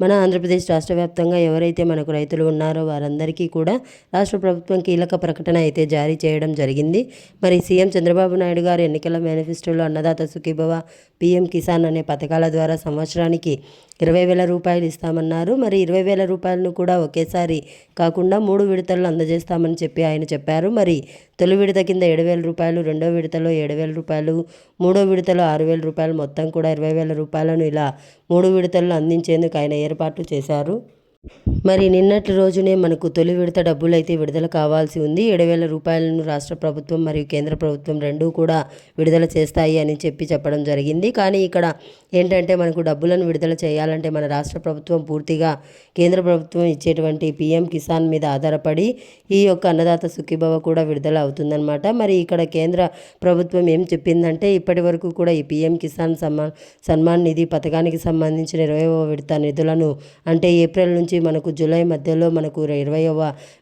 మన ఆంధ్రప్రదేశ్ రాష్ట్ర వ్యాప్తంగా ఎవరైతే మనకు రైతులు ఉన్నారో వారందరికీ కూడా రాష్ట్ర ప్రభుత్వం కీలక ప్రకటన అయితే జారీ చేయడం జరిగింది. మరి సీఎం చంద్రబాబు నాయుడు గారు ఎన్నికల మేనిఫెస్టోలో అన్నదాత సుఖీభవ పీఎం కిసాన్ అనే పథకాల ద్వారా సంవత్సరానికి ఇరవై వేల రూపాయలు ఇస్తామన్నారు. మరి ఇరవై వేల రూపాయలను కూడా ఒకేసారి కాకుండా మూడు విడతల్లో అందజేస్తామని చెప్పి ఆయన చెప్పారు. మరి తొలి విడత కింద ఏడు వేల రూపాయలు రెండో విడతలో ఏడు వేల రూపాయలు మూడో విడతలో ఆరు వేల రూపాయలు మొత్తం కూడా ఇరవై వేల రూపాయలను ఇలా మూడు విడతల్లో అందించేందుకు ఆయన ఏర్పాట్లు చేశారు. మరి నిన్నటి రోజునే మనకు తొలి విడత డబ్బులైతే విడుదల కావాల్సి ఉంది. ఏడు వేల రూపాయలను రాష్ట్ర ప్రభుత్వం మరియు కేంద్ర ప్రభుత్వం రెండూ కూడా విడుదల చేస్తాయి అని చెప్పి చెప్పడం జరిగింది. కానీ ఇక్కడ ఏంటంటే మనకు డబ్బులను విడుదల చేయాలంటే మన రాష్ట్ర ప్రభుత్వం పూర్తిగా కేంద్ర ప్రభుత్వం ఇచ్చేటువంటి పీఎం కిసాన్ మీద ఆధారపడి ఈ యొక్క అన్నదాత సుఖీభవ కూడా విడుదల అవుతుందన్నమాట. మరి ఇక్కడ కేంద్ర ప్రభుత్వం ఏం చెప్పిందంటే ఇప్పటి వరకు కూడా ఈ పీఎం కిసాన్ సమ్మాన్ సన్మాన్ నిధి పథకానికి సంబంధించిన ఇరవై విడత నిధులను అంటే ఏప్రిల్ నుంచి మనకు జూలై మధ్యలో మనకు ఇరవైవ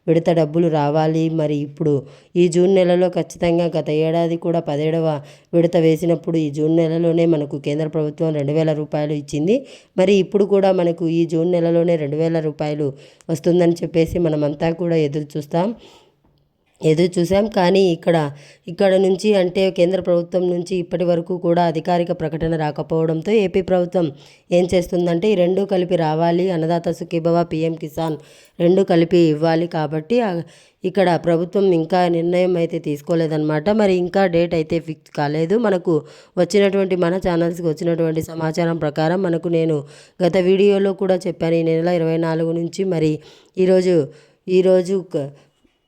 విడత డబ్బులు రావాలి. మరి ఇప్పుడు ఈ జూన్ నెలలో ఖచ్చితంగా గత ఏడాది కూడా పదిహేడవ విడత వేసినప్పుడు ఈ జూన్ నెలలోనే మనకు కేంద్ర ప్రభుత్వం రెండు వేల రూపాయలు ఇచ్చింది. మరి ఇప్పుడు కూడా మనకు ఈ జూన్ నెలలోనే రెండు వేల రూపాయలు వస్తుందని చెప్పేసి మనమంతా కూడా ఎదురు చూస్తాం ఎదురు చూసాం. కానీ ఇక్కడ ఇక్కడ నుంచి అంటే కేంద్ర ప్రభుత్వం నుంచి ఇప్పటి వరకు కూడా అధికారిక ప్రకటన రాకపోవడంతో ఏపీ ప్రభుత్వం ఏం చేస్తుందంటే ఈ రెండు కలిపి రావాలి అన్నదాత సుఖీభవ పీఎం కిసాన్ రెండు కలిపి ఇవ్వాలి కాబట్టి ఇక్కడ ప్రభుత్వం ఇంకా నిర్ణయం అయితే తీసుకోలేదన్నమాట. మరి ఇంకా డేట్ అయితే ఫిక్స్ కాలేదు. మనకు వచ్చినటువంటి మన ఛానల్స్కి వచ్చినటువంటి సమాచారం ప్రకారం మనకు నేను గత వీడియోలో కూడా చెప్పాను ఈ నెల ఇరవై నాలుగు నుంచి. మరి ఈరోజు ఈరోజు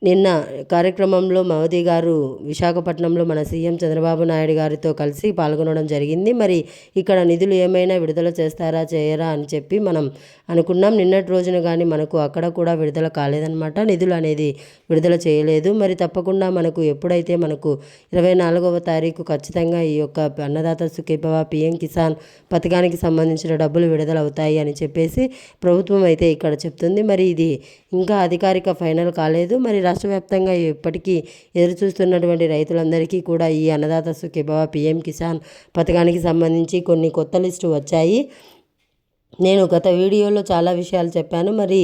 నిన్న కార్యక్రమంలో మోదీ గారు విశాఖపట్నంలో మన సీఎం చంద్రబాబు నాయుడు గారితో కలిసి పాల్గొనడం జరిగింది. మరి ఇక్కడ నిధులు ఏమైనా విడుదల చేస్తారా చేయరా అని చెప్పి మనం అనుకున్నాం. నిన్నటి రోజున కానీ మనకు అక్కడ కూడా విడుదల కాలేదన్నమాట. నిధులు అనేది విడుదల చేయలేదు. మరి తప్పకుండా మనకు ఎప్పుడైతే మనకు ఇరవై నాలుగవ తారీఖు ఖచ్చితంగా ఈ యొక్క అన్నదాత సుఖీభవ పిఎం కిసాన్ పథకానికి సంబంధించిన డబ్బులు విడుదల అవుతాయి అని చెప్పేసి ప్రభుత్వం అయితే ఇక్కడ చెప్తుంది. మరి ఇది ఇంకా అధికారిక ఫైనల్ కాలేదు. మరి రాష్ట్ర వ్యాప్తంగా ఇప్పటికీ ఎదురుచూస్తున్నటువంటి రైతులందరికీ కూడా ఈ అన్నదాత సుఖీభవ పిఎం కిసాన్ పథకానికి సంబంధించి కొన్ని కొత్త లిస్టు వచ్చాయి. నేను గత వీడియోలో చాలా విషయాలు చెప్పాను. మరి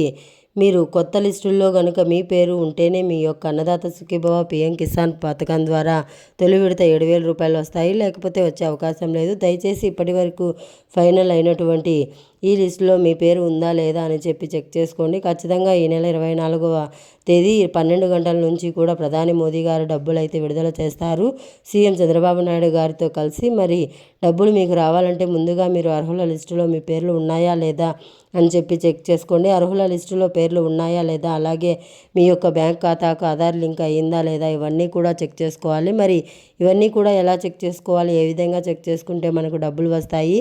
మీరు కొత్త లిస్టుల్లో కనుక మీ పేరు ఉంటేనే మీ యొక్క అన్నదాత సుఖీభవ పిఎం కిసాన్ పథకం ద్వారా తొలి విడత ఏడు వేల రూపాయలు వస్తాయి. లేకపోతే వచ్చే అవకాశం లేదు. దయచేసి ఇప్పటి వరకు ఫైనల్ అయినటువంటి ఈ లిస్టులో మీ పేరు ఉందా లేదా అని చెప్పి చెక్ చేసుకోండి. ఖచ్చితంగా ఈ నెల ఇరవై నాలుగవ తేదీ పన్నెండు గంటల నుంచి కూడా ప్రధాని మోదీ గారు డబ్బులు అయితే విడుదల చేస్తారు. సీఎం చంద్రబాబు నాయుడు గారితో కలిసి మరి డబ్బులు మీకు రావాలంటే ముందుగా మీరు అర్హుల లిస్టులో మీ పేర్లు ఉన్నాయా లేదా అని చెప్పి చెక్ చేసుకోండి. అర్హుల లిస్టులో పేర్లు ఉన్నాయా లేదా అలాగే మీ యొక్క బ్యాంక్ ఖాతాకు ఆధార్ లింక్ అయ్యిందా లేదా ఇవన్నీ కూడా చెక్ చేసుకోవాలి. మరి ఇవన్నీ కూడా ఎలా చెక్ చేసుకోవాలి? ఏ విధంగా చెక్ చేసుకుంటే మనకు డబ్బులు వస్తాయి?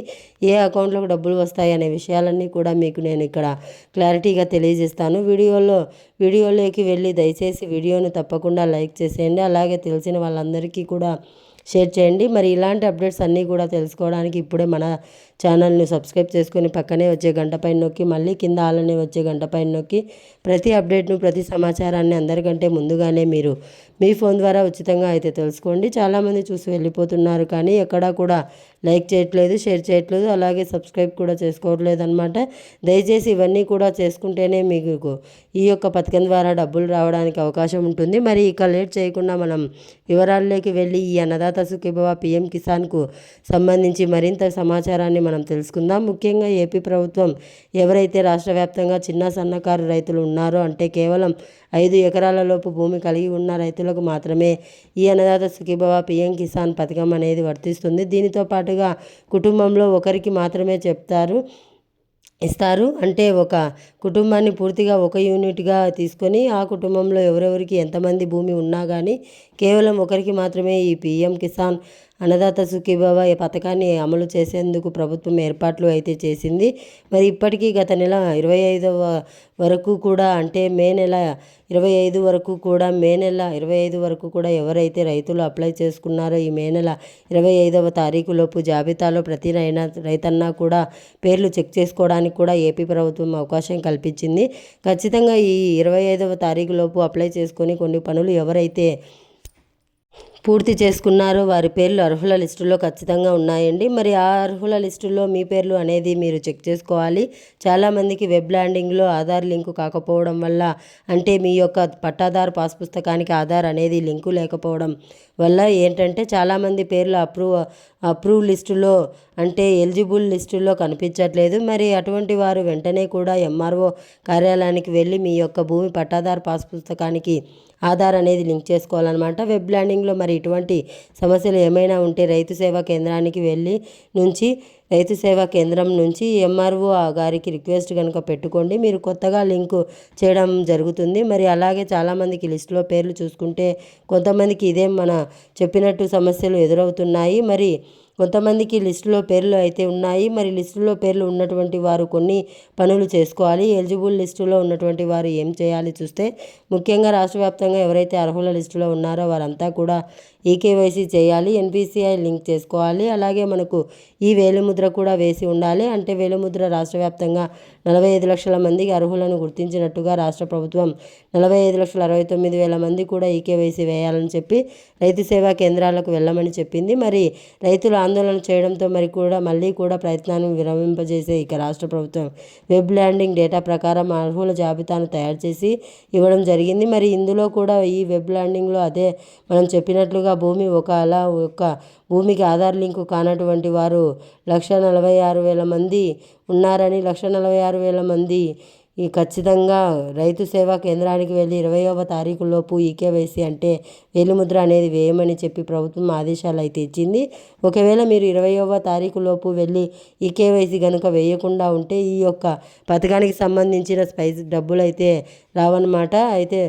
ఏ అకౌంట్లోకి డబ్బులు వస్తాయి అనే విషయాలన్నీ కూడా మీకు నేను ఇక్కడ క్లారిటీగా తెలియజేస్తాను. వీడియోలో వీడియోలోకి వెళ్ళి దయచేసి వీడియోను తప్పకుండా లైక్ చేసేయండి. అలాగే తెలిసిన వాళ్ళందరికీ కూడా షేర్ చేయండి. మరి ఇలాంటి అప్డేట్స్ అన్నీ కూడా తెలుసుకోవడానికి ఇప్పుడే మన ఛానల్ని సబ్స్క్రైబ్ చేసుకొని పక్కనే వచ్చే గంట పైన నొక్కి మళ్ళీ కింద ఆలనే వచ్చే గంట పైన నొక్కి ప్రతి అప్డేట్ను ప్రతి సమాచారాన్ని అందరికంటే ముందుగానే మీరు మీ ఫోన్ ద్వారా ఉచితంగా అయితే తెలుసుకోండి. చాలామంది చూసి వెళ్ళిపోతున్నారు కానీ ఎక్కడా కూడా లైక్ చేయట్లేదు షేర్ చేయట్లేదు అలాగే సబ్స్క్రైబ్ కూడా చేసుకోవట్లేదు అనమాట దయచేసి ఇవన్నీ కూడా చేసుకుంటేనే మీకు ఈ యొక్క పథకం ద్వారా డబ్బులు రావడానికి అవకాశం ఉంటుంది. మరి ఇక లేట్ చేయకుండా మనం వివరాల్లోకి వెళ్ళి ఈ అన్నదాత సుఖీభవ పిఎం కిసాన్కు సంబంధించి మరింత సమాచారాన్ని మనం తెలుసుకుందాం. ముఖ్యంగా ఏపీ ప్రభుత్వం ఎవరైతే రాష్ట్ర వ్యాప్తంగా చిన్న సన్నకారు రైతులు ఉన్నారో అంటే కేవలం ఐదు ఎకరాలలోపు భూమి కలిగి ఉన్న రైతులకు మాత్రమే ఈ అన్నదాత సుఖీభవ పిఎం కిసాన్ పథకం అనేది వర్తిస్తుంది. దీనితో పాటుగా కుటుంబంలో ఒకరికి మాత్రమే చెప్తారు. ఇస్తారు. అంటే ఒక కుటుంబాన్ని పూర్తిగా ఒక యూనిట్గా తీసుకొని ఆ కుటుంబంలో ఎవరెవరికి ఎంతమంది భూమి ఉన్నా కానీ కేవలం ఒకరికి మాత్రమే ఈ పీఎం కిసాన్ అన్నదాత సుఖీభవ ఈ పథకాన్ని అమలు చేసేందుకు ప్రభుత్వం ఏర్పాట్లు అయితే చేసింది. మరి ఇప్పటికీ గత నెల ఇరవై ఐదవ వరకు కూడా అంటే మే నెల ఇరవై ఐదు వరకు కూడా మే నెల ఇరవై ఐదు వరకు కూడా ఎవరైతే రైతులు అప్లై చేసుకున్నారో ఈ మే నెల ఇరవై ఐదవ తారీఖులోపు జాబితాలో ప్రతి రైనా రైతన్నా కూడా పేర్లు చెక్ చేసుకోవడానికి కూడా ఏపీ ప్రభుత్వం అవకాశం కల్పించింది. ఖచ్చితంగా ఈ ఇరవై ఐదవ తారీఖులోపు అప్లై చేసుకొని కొన్ని పనులు ఎవరైతే పూర్తి చేసుకున్నారో వారి పేర్లు అర్హుల లిస్టులో ఖచ్చితంగా ఉన్నాయండి. మరి ఆ అర్హుల లిస్టులో మీ పేర్లు అనేది మీరు చెక్ చేసుకోవాలి. చాలామందికి వెబ్ ల్యాండింగ్లో ఆధార్ లింకు కాకపోవడం వల్ల అంటే మీ యొక్క పట్టాదారు పాస్ పుస్తకానికి ఆధార్ అనేది లింకు లేకపోవడం వల్ల ఏంటంటే చాలామంది పేర్లు అప్రూవ్ అప్రూవ్ లిస్టులో అంటే ఎలిజిబుల్ లిస్టులో కనిపించట్లేదు. మరి అటువంటి వారు వెంటనే కూడా ఎంఆర్ఓ కార్యాలయానికి వెళ్ళి మీ యొక్క భూమి పట్టాదారు పాస్ పుస్తకానికి ఆధార్ అనేది లింక్ చేసుకోవాలన్నమాట. వెబ్ ల్యాండింగ్లో మరి ఇటువంటి సమస్యలు ఏమైనా ఉంటే రైతు సేవా కేంద్రానికి వెళ్ళి నుంచి రైతు సేవా కేంద్రం నుంచి ఎంఆర్ఓ గారికి రిక్వెస్ట్ కనుక పెట్టుకోండి. మీరు కొత్తగా లింకు చేయడం జరుగుతుంది. మరి అలాగే చాలామందికి లిస్టులో పేర్లు చూసుకుంటే కొంతమందికి ఇదే మన చెప్పినట్టు సమస్యలు ఎదురవుతున్నాయి. మరి కొంతమందికి లిస్టులో పేర్లు అయితే ఉన్నాయి. మరి లిస్టులో పేర్లు ఉన్నటువంటి వారు కొన్ని పనులు చేసుకోవాలి. ఎలిజిబుల్ లిస్టులో ఉన్నటువంటి వారు ఏం చేయాలి చూస్తే ముఖ్యంగా రాష్ట్ర వ్యాప్తంగా ఎవరైతే అర్హుల లిస్టులో ఉన్నారో వారంతా కూడా ఈకేవైసీ చేయాలి ఎన్పిసిఐ లింక్ చేసుకోవాలి అలాగే మనకు ఈ వేలిముద్ర కూడా వేసి ఉండాలి. అంటే వేలిముద్ర రాష్ట్ర వ్యాప్తంగా నలభై ఐదు లక్షల మందికి అర్హులను గుర్తించినట్టుగా రాష్ట్ర ప్రభుత్వం నలభై ఐదు లక్షల అరవై తొమ్మిది వేల మంది కూడా ఈకేవైసీ వేయాలని చెప్పి రైతు సేవా కేంద్రాలకు వెళ్ళమని చెప్పింది. మరి రైతులు ఆందోళన చేయడంతో మరి కూడా మళ్ళీ కూడా ప్రయత్నాన్ని విరమింపజేసే ఇక రాష్ట్ర ప్రభుత్వం వెబ్ ల్యాండింగ్ డేటా ప్రకారం అర్హుల జాబితాను తయారు చేసి ఇవ్వడం జరిగింది. మరి ఇందులో కూడా ఈ వెబ్ ల్యాండింగ్లో అదే మనం చెప్పినట్లుగా భూమి ఒక అలా ఒక భూమికి ఆధార్ లింకు కానటువంటి వారు లక్ష నలభై ఆరు వేల మంది ఉన్నారని లక్ష నలభై ఆరు వేల మంది ఈ ఖచ్చితంగా రైతు సేవా కేంద్రానికి వెళ్ళి ఇరవయవ తారీఖులోపు ఈకేవైసీ అంటే వేలిముద్ర అనేది వేయమని చెప్పి ప్రభుత్వం ఆదేశాలు అయితే ఇచ్చింది. ఒకవేళ మీరు ఇరవయవ తారీఖులోపు వెళ్ళి ఈకేవైసీ కనుక వేయకుండా ఉంటే ఈ యొక్క పథకానికి సంబంధించిన స్పైస్ డబ్బులు అయితే రావన్నమాట. అయితే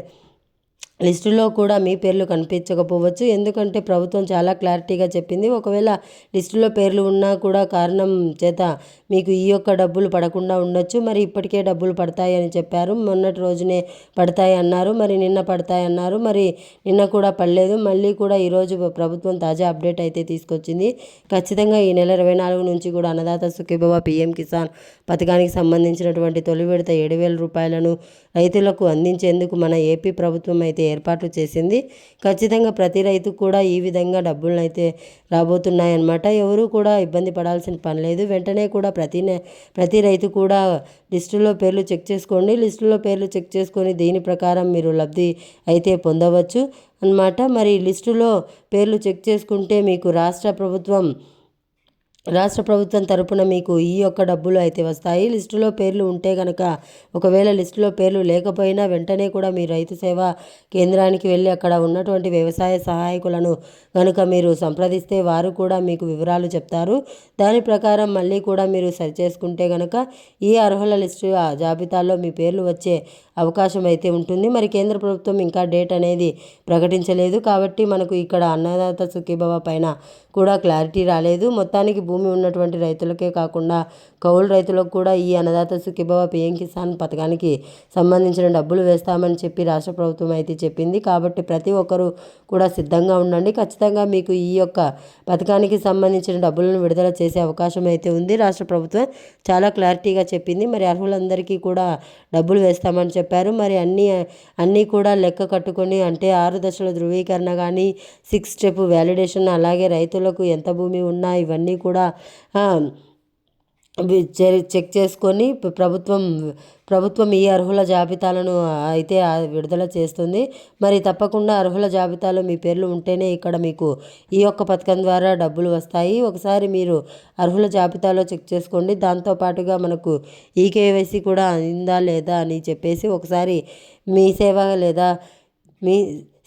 లిస్టులో కూడా మీ పేర్లు కనిపించకపోవచ్చు. ఎందుకంటే ప్రభుత్వం చాలా క్లారిటీగా చెప్పింది. ఒకవేళ లిస్టులో పేర్లు ఉన్నా కూడా కారణం చేత మీకు ఈ యొక్క డబ్బులు పడకుండా ఉండొచ్చు. మరి ఇప్పటికే డబ్బులు పడతాయి అని చెప్పారు. మొన్నటి రోజునే పడతాయి అన్నారు. మరి నిన్న పడతాయి అన్నారు. మరి నిన్న కూడా పడలేదు. మళ్ళీ కూడా ఈరోజు ప్రభుత్వం తాజా అప్డేట్ అయితే తీసుకొచ్చింది. ఖచ్చితంగా ఈ నెల ఇరవై నాలుగు నుంచి కూడా అన్నదాత సుఖీభవ పిఎం కిసాన్ పథకానికి సంబంధించినటువంటి తొలి విడత ఏడు వేల రూపాయలను రైతులకు అందించేందుకు మన ఏపీ ప్రభుత్వం అయితే ఏర్పాట్లు చేసింది. ఖచ్చితంగా ప్రతి రైతు కూడా ఈ విధంగా డబ్బులను అయితే రాబోతున్నాయన్నమాట. ఎవరు కూడా ఇబ్బంది పడాల్సిన పని లేదు. వెంటనే కూడా ప్రతి ప్రతి రైతు కూడా లిస్టులో పేర్లు చెక్ చేసుకోండి. లిస్టులో పేర్లు చెక్ చేసుకొని దీని ప్రకారం మీరు లబ్ధి అయితే పొందవచ్చు అన్నమాట. మరి లిస్టులో పేర్లు చెక్ చేసుకుంటే మీకు రాష్ట్ర ప్రభుత్వం రాష్ట్ర ప్రభుత్వం తరపున మీకు ఈ యొక్క డబ్బులు అయితే వస్తాయి. లిస్టులో పేర్లు ఉంటే కనుక ఒకవేళ లిస్టులో పేర్లు లేకపోయినా వెంటనే కూడా మీ రైతు సేవా కేంద్రానికి వెళ్ళి అక్కడ ఉన్నటువంటి వ్యవసాయ సహాయకులను కనుక మీరు సంప్రదిస్తే వారు కూడా మీకు వివరాలు చెప్తారు. దాని ప్రకారం మళ్ళీ కూడా మీరు సరి చేసుకుంటే కనుక ఈ అర్హుల లిస్టు ఆ జాబితాలో మీ పేర్లు వచ్చే అవకాశం అయితే ఉంటుంది. మరి కేంద్ర ప్రభుత్వం ఇంకా డేట్ అనేది ప్రకటించలేదు కాబట్టి మనకు ఇక్కడ అన్నదాత సుఖీభవ పైన కూడా క్లారిటీ రాలేదు. మొత్తానికి భూమి ఉన్నటువంటి రైతులకే కాకుండా కౌలు రైతులకు కూడా ఈ అన్నదాత సుఖీభవ పిఎం కిసాన్ పథకానికి సంబంధించిన డబ్బులు వేస్తామని చెప్పి రాష్ట్ర ప్రభుత్వం అయితే చెప్పింది. కాబట్టి ప్రతి ఒక్కరూ కూడా సిద్ధంగా ఉండండి. ఖచ్చితంగా మీకు ఈ యొక్క పథకానికి సంబంధించిన డబ్బులను విడుదల చేసే అవకాశం అయితే ఉంది. రాష్ట్ర ప్రభుత్వం చాలా క్లారిటీగా చెప్పింది. మరి అర్హులందరికీ కూడా డబ్బులు వేస్తామని చెప్పారు. మరి అన్నీ అన్నీ కూడా లెక్క కట్టుకొని అంటే ఆరు దశల ధృవీకరణ కానీ సిక్స్ స్టెప్ వ్యాలిడేషన్ అలాగే రైతులకు ఎంత భూమి ఉన్నా ఇవన్నీ కూడా చెక్ చేసుకొని ప్రభుత్వం ప్రభుత్వం ఈ అర్హుల జాబితాలను అయితే విడుదల చేస్తుంది. మరి తప్పకుండా అర్హుల జాబితాలో మీ పేర్లు ఉంటేనే ఇక్కడ మీకు ఈ యొక్క పథకం ద్వారా డబ్బులు వస్తాయి. ఒకసారి మీరు అర్హుల జాబితాలో చెక్ చేసుకోండి. దాంతోపాటుగా మనకు ఈ కేవైసీ కూడా అయిందా లేదా అని చెప్పేసి ఒకసారి మీ సేవ లేదా మీ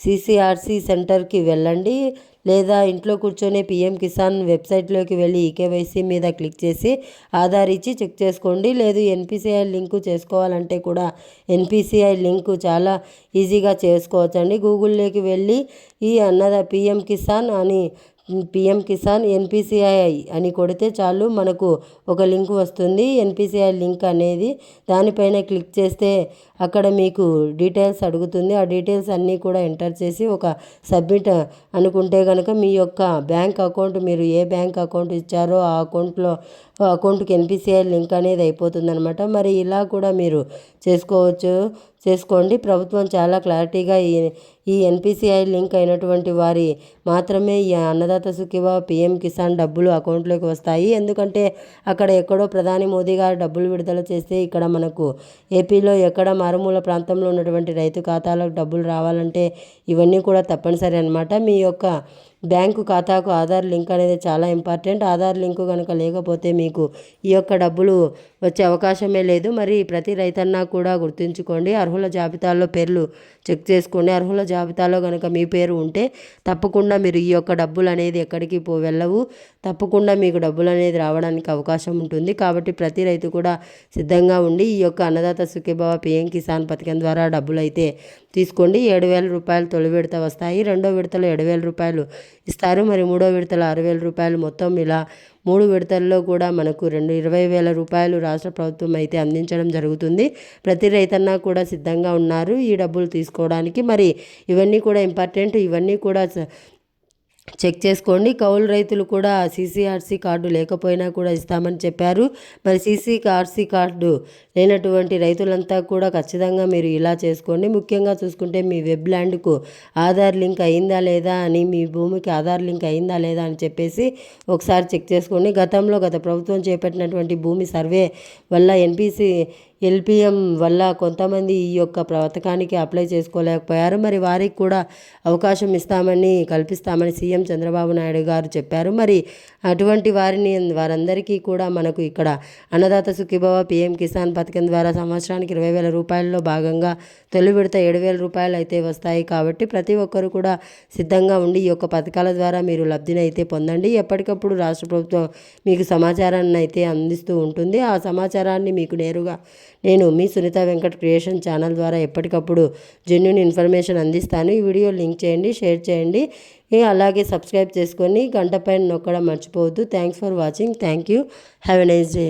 సిసిఆర్సి సెంటర్కి వెళ్ళండి. లేదా ఇంట్లో కూర్చొని పిఎం కిసాన్ వెబ్సైట్లోకి వెళ్ళి ఈకేవైసీ మీద క్లిక్ చేసి ఆధార్ ఇచ్చి చెక్ చేసుకోండి. లేదు ఎన్పిసిఐ లింకు చేసుకోవాలంటే కూడా ఎన్పిసిఐ లింకు చాలా ఈజీగా చేసుకోవచ్చండి. గూగుల్లోకి వెళ్ళి ఈ అన్నద పిఎం కిసాన్ అని పిఎం కిసాన్ ఎన్పిసిఐ అని కొడితే చాలు మనకు ఒక లింక్ వస్తుంది. ఎన్పిసిఐ లింక్ అనేది దానిపైన క్లిక్ చేస్తే అక్కడ మీకు డీటెయిల్స్ అడుగుతుంది. ఆ డీటెయిల్స్ అన్నీ కూడా ఎంటర్ చేసి ఒక సబ్మిట్ అనుకుంటే కనుక మీ యొక్క బ్యాంక్ అకౌంట్ మీరు ఏ బ్యాంక్ అకౌంట్ ఇచ్చారో ఆ అకౌంట్లో అకౌంట్కి ఎన్పిసిఐ లింక్ అనేది అయిపోతుంది అనమాట మరి ఇలా కూడా మీరు చేసుకోవచ్చు. చేసుకోండి. ప్రభుత్వం చాలా క్లారిటీగా ఈ ఈ ఎన్పిసిఐ లింక్ అయినటువంటి వారి మాత్రమే ఈ అన్నదాత సుఖివా పిఎం కిసాన్ డబ్బులు అకౌంట్లోకి వస్తాయి. ఎందుకంటే అక్కడ ఎక్కడో ప్రధాని మోదీ గారు డబ్బులు విడుదల చేస్తే ఇక్కడ మనకు ఏపీలో ఎక్కడ మారుమూల ప్రాంతంలో ఉన్నటువంటి రైతు ఖాతాలకు డబ్బులు రావాలంటే ఇవన్నీ కూడా తప్పనిసరి అనమాట మీ యొక్క బ్యాంకు ఖాతాకు ఆధార్ లింక్ అనేది చాలా ఇంపార్టెంట్. ఆధార్ లింకు కనుక లేకపోతే మీకు ఈ యొక్క డబ్బులు వచ్చే అవకాశమే లేదు. మరి ప్రతి రైతన్నా కూడా గుర్తుంచుకోండి అర్హుల జాబితాలో పేర్లు చెక్ చేసుకోండి. అర్హుల జాబితాలో కనుక మీ పేరు ఉంటే తప్పకుండా మీరు ఈ యొక్క డబ్బులు అనేది ఎక్కడికి పో వెళ్ళవు. తప్పకుండా మీకు డబ్బులు అనేది రావడానికి అవకాశం ఉంటుంది. కాబట్టి ప్రతి రైతు కూడా సిద్ధంగా ఉండి ఈ యొక్క అన్నదాత సుఖీభావ పిఎం కిసాన్ పథకం ద్వారా డబ్బులు అయితే తీసుకోండి. ఏడు వేల రూపాయలు తొలి విడత వస్తాయి. రెండో విడతలో ఏడు వేల రూపాయలు ఇస్తారు. మరి మూడో విడతలో ఆరు వేల రూపాయలు మొత్తం ఇలా మూడు విడతల్లో కూడా మనకు రెండు ఇరవై వేల రూపాయలు రాష్ట్ర ప్రభుత్వం అయితే అందించడం జరుగుతుంది. ప్రతి రైతన్నా కూడా సిద్ధంగా ఉన్నారు ఈ డబ్బులు తీసుకోవడానికి. మరి ఇవన్నీ కూడా ఇంపార్టెంట్. ఇవన్నీ కూడా చెక్ చేసుకోండి. కౌలు రైతులు కూడా సీసీఆర్సీ కార్డు లేకపోయినా కూడా ఇస్తామని చెప్పారు. మరి సీసీఆర్సీ కార్డు లేనటువంటి రైతులంతా కూడా ఖచ్చితంగా మీరు ఇలా చేసుకోండి. ముఖ్యంగా చూసుకుంటే మీ వెబ్ ల్యాండ్కు ఆధార్ లింక్ అయిందా లేదా అని మీ భూమికి ఆధార్ లింక్ అయిందా లేదా అని చెప్పేసి ఒకసారి చెక్ చేసుకోండి. గతంలో గత ప్రభుత్వం చేపట్టినటువంటి భూమి సర్వే వల్ల ఎన్పిసి ఎల్పిఎం వల్ల కొంతమంది ఈ యొక్క పథకానికి అప్లై చేసుకోలేకపోయారు. మరి వారికి కూడా అవకాశం ఇస్తామని కల్పిస్తామని సీఎం చంద్రబాబు నాయుడు గారు చెప్పారు. మరి అటువంటి వారిని వారందరికీ కూడా మనకు ఇక్కడ అన్నదాత సుఖీభవ పిఎం కిసాన్ పథకం ద్వారా సంవత్సరానికి ఇరవై వేల రూపాయల్లో భాగంగా తొలి విడత ఏడు వేల రూపాయలు అయితే వస్తాయి కాబట్టి ప్రతి ఒక్కరు కూడా సిద్ధంగా ఉండి ఈ యొక్క పథకాల ద్వారా మీరు లబ్ధిని అయితే పొందండి. ఎప్పటికప్పుడు రాష్ట్ర ప్రభుత్వం మీకు సమాచారాన్ని అయితే అందిస్తూ ఉంటుంది. ఆ సమాచారాన్ని మీకు నేరుగా నేను మీ సునీత వెంకట్ క్రియేషన్ ఛానల్ ద్వారా ఎప్పటికప్పుడు జెన్యున్ ఇన్ఫర్మేషన్ అందిస్తాను. ఈ వీడియో లింక్ చేయండి షేర్ చేయండి. అలాగే సబ్స్క్రైబ్ చేసుకొని గంట పైన నొక్కడం మర్చిపోవద్దు. Thanks for watching thank you have a nice day